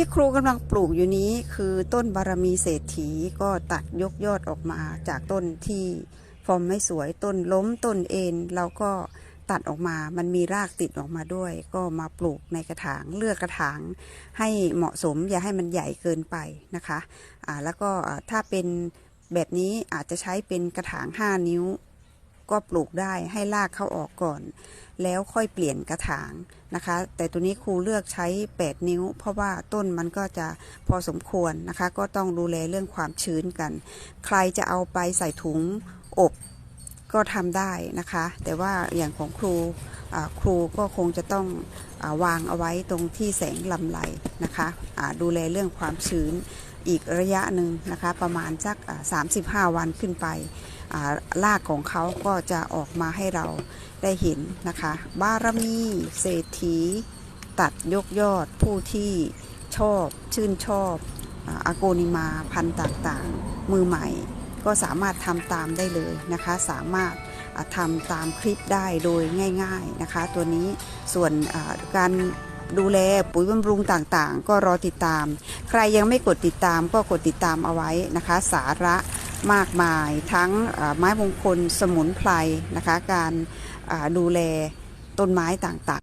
ที่ครูกำลังปลูกอยู่นี้คือต้นบารมีเศรษฐีก็ตัดยกยอดออกมาจากต้นที่ฟอร์มไม่สวยต้นล้มต้นเอ็นเราก็ตัดออกมา มันมีรากติดออกมาด้วย ก็มาปลูกในกระถาง เลือกกระถางให้เหมาะสม อย่าให้มันใหญ่เกินไปนะคะ อ่า แล้วก็ถ้าเป็นแบบนี้อาจจะใช้เป็นกระถาง 5 นิ้ว ก็ปลูกได้ให้รากเข้าออกก่อน แล้วค่อยเปลี่ยนกระถางนะคะ แต่ตัวนี้ครูเลือกใช้ 8 นิ้ว เพราะว่าต้นมันก็จะพอสมควรนะคะ ก็ต้องดูแลเรื่องความชื้นกัน ใครจะเอาไปใส่ถุงอบก็ทำได้นะคะ แต่ว่าอย่างของครูครูก็คงจะต้องอวางเอาไว้ตรงที่แสงลำไรนะคะดูแลเรื่องความชื้น อีกระยะหนึ่งนะคะประมาณสัก 35 วันขึ้นไปอ่ารากของเขาก็จะออกมาให้เราได้เห็นนะคะ บารมีเศรษฐี ตัดยกยอดผู้ที่ชอบชื่นชอบอาโกนิมาพันธ์ต่างๆ มือใหม่ ก็สามารถทำตามได้เลยนะคะ สามารถทำตามคลิปได้โดยง่าย ๆนะคะ ตัวนี้ส่วนการ ดูแลปุ๋ยบำรุงต่างๆ ก็รอติดตาม ใครยังไม่กดติดตามก็กดติดตามเอาไว้นะคะ สาระมากมายทั้งไม้มงคลสมุนไพรนะคะ การดูแลต้นไม้ต่างๆ